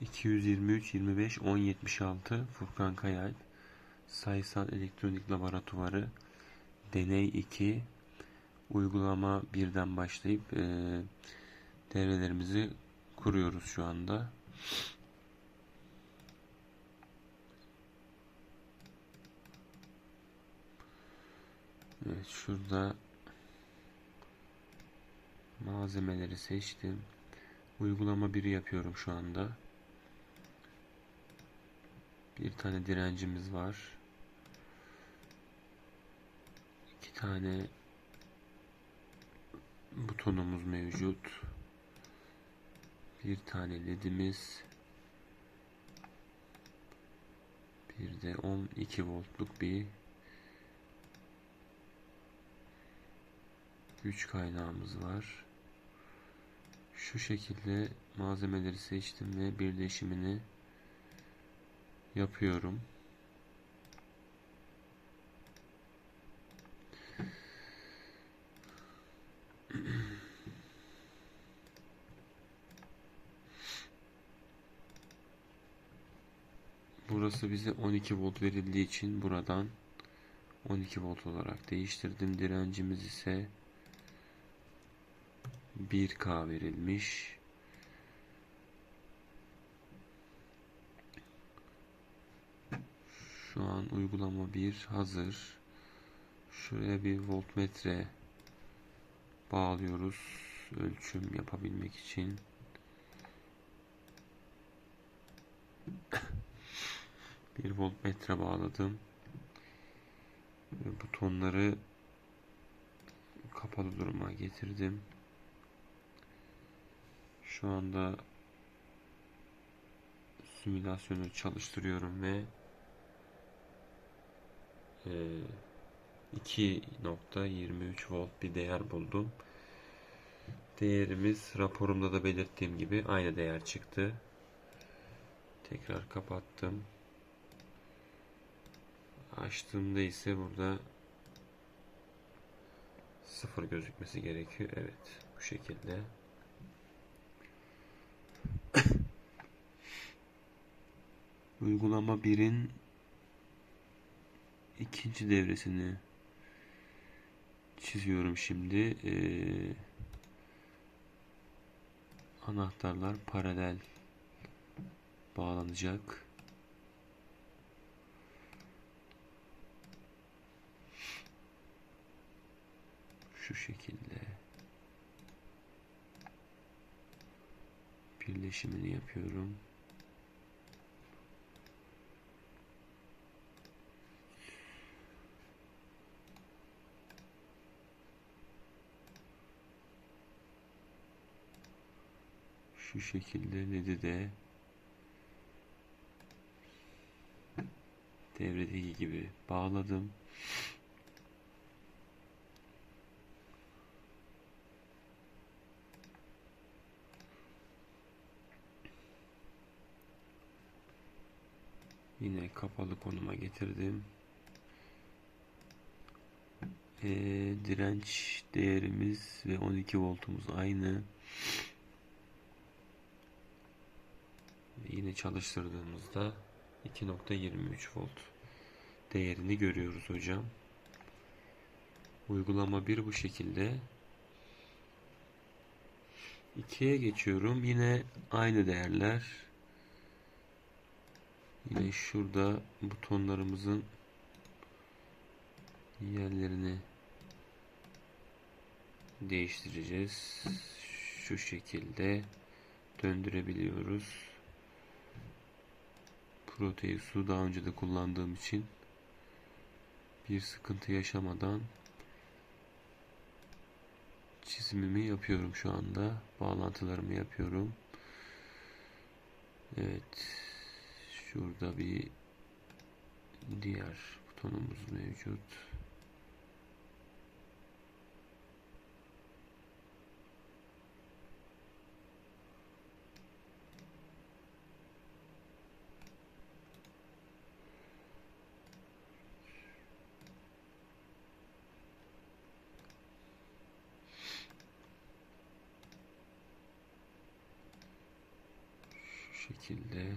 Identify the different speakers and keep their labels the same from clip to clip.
Speaker 1: 223 25 1076 Furkan Kayalp Sayısal Elektronik Laboratuvarı Deney 2 Uygulama 1'den başlayıp e, devrelerimizi kuruyoruz şu anda. Evet şurada malzemeleri seçtim. Uygulama 1'i yapıyorum şu anda. Bir tane direncimiz var. İki tane butonumuz mevcut. Bir tane ledimiz. Bir de 12 voltluk bir güç kaynağımız var. Şu şekilde malzemeleri seçtim ve birleşimini yapıyorum. Burası bize 12 volt verildiği için buradan 12 volt olarak değiştirdim. Direncimiz ise 1K verilmiş. Şu an uygulama 1 hazır. Şuraya bir voltmetre bağlıyoruz. Ölçüm yapabilmek için. bir voltmetre bağladım. Butonları kapalı duruma getirdim. Şu anda simülasyonu çalıştırıyorum ve 2.23 volt bir değer buldum. Değerimiz raporumda da belirttiğim gibi aynı değer çıktı. Tekrar kapattım. Açtığımda ise burada sıfır gözükmesi gerekiyor. Evet bu şekilde. Uygulama 1'in ikinci devresini çiziyorum şimdi. Ee, anahtarlar paralel bağlanacak. Şu şekilde birleşimini yapıyorum. Şu şekilde LED'i de devredeki gibi bağladım. Yine kapalı konuma getirdim. Ee, direnç değerimiz ve 12 voltumuz aynı. Yine çalıştırdığımızda 2.23 volt değerini görüyoruz hocam. Uygulama 1 bu şekilde. 2'ye geçiyorum. Yine aynı değerler. Yine şurada butonlarımızın yerlerini değiştireceğiz. Şu şekilde döndürebiliyoruz. Proteusu daha önce de kullandığım için bir sıkıntı yaşamadan çizimimi yapıyorum şu anda. Bağlantılarımı yapıyorum. Evet. Şurada bir diğer butonumuz mevcut. Şekilde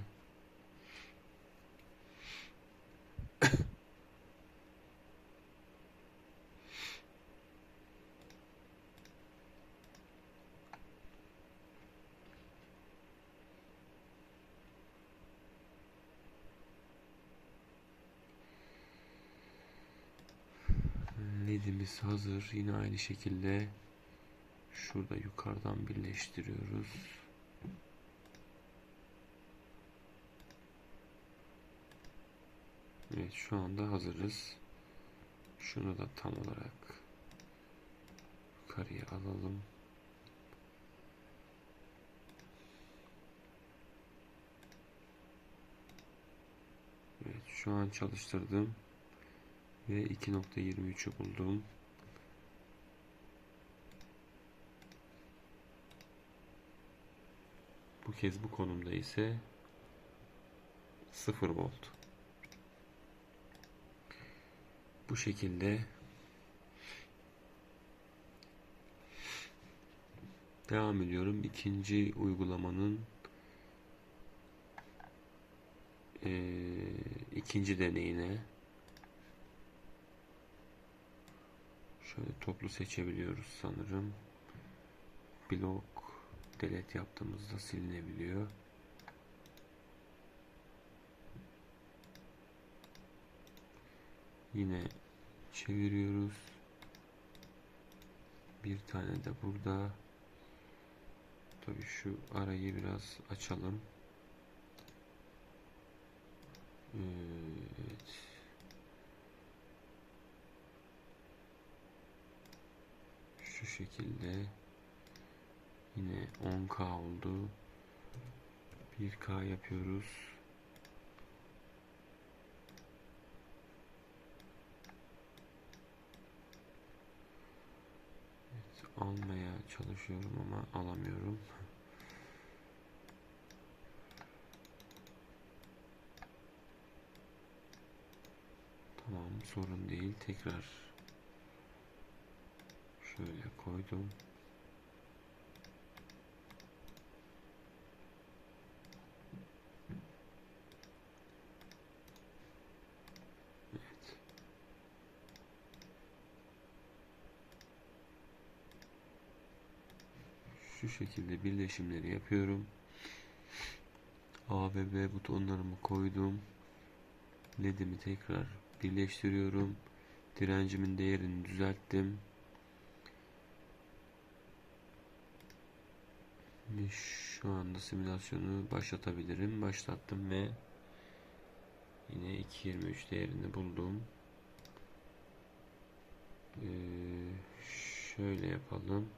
Speaker 1: ledimiz hazır. Yine aynı şekilde şurada yukarıdan birleştiriyoruz. Evet şu anda hazırız. Şunu da tam olarak yukarıya alalım. Evet şu an çalıştırdım ve 2.23'ü buldum. Bu kez bu konumda ise 0 volt. Bu şekilde devam ediyorum. İkinci uygulamanın e, ikinci deneyine şöyle toplu seçebiliyoruz sanırım. Blok delete yaptığımızda silinebiliyor. Yine çeviriyoruz. Bir tane de burada. Tabii şu arayı biraz açalım. Evet. Şu şekilde yine 10k oldu. 1k yapıyoruz. Evet, almaya çalışıyorum ama alamıyorum. Tamam sorun değil. Tekrar şöyle koydum. Şu şekilde birleşimleri yapıyorum. A ve B butonlarımı koydum. LED'imi tekrar birleştiriyorum. Direncimin değerini düzelttim. Şu anda simülasyonu başlatabilirim. Başlattım ve yine 2.23 değerini buldum. Ee, şöyle yapalım.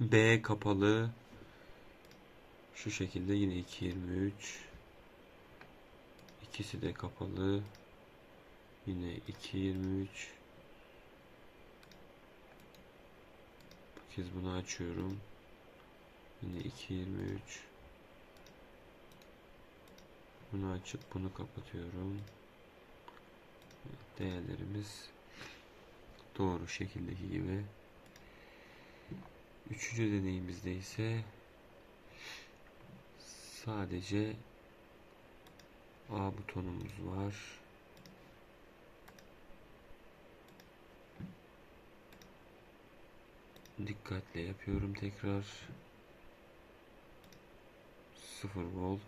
Speaker 1: B kapalı. Şu şekilde yine 2.23. İkisi de kapalı. Yine 2.23. Bu kez bunu açıyorum. Yine 2.23. Bunu açıp bunu kapatıyorum. Değerlerimiz doğru şekildeki gibi. Üçüncü deneyimizde ise sadece A butonumuz var. Dikkatle yapıyorum tekrar. 0 volt.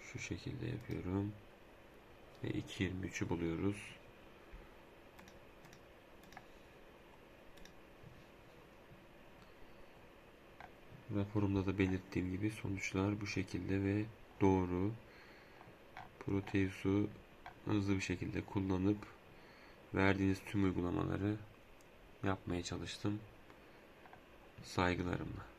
Speaker 1: Şu şekilde yapıyorum. Ve 2.23'ü buluyoruz. Raporumda da belirttiğim gibi sonuçlar bu şekilde ve doğru. Proteus'u hızlı bir şekilde kullanıp verdiğiniz tüm uygulamaları yapmaya çalıştım. Saygılarımla.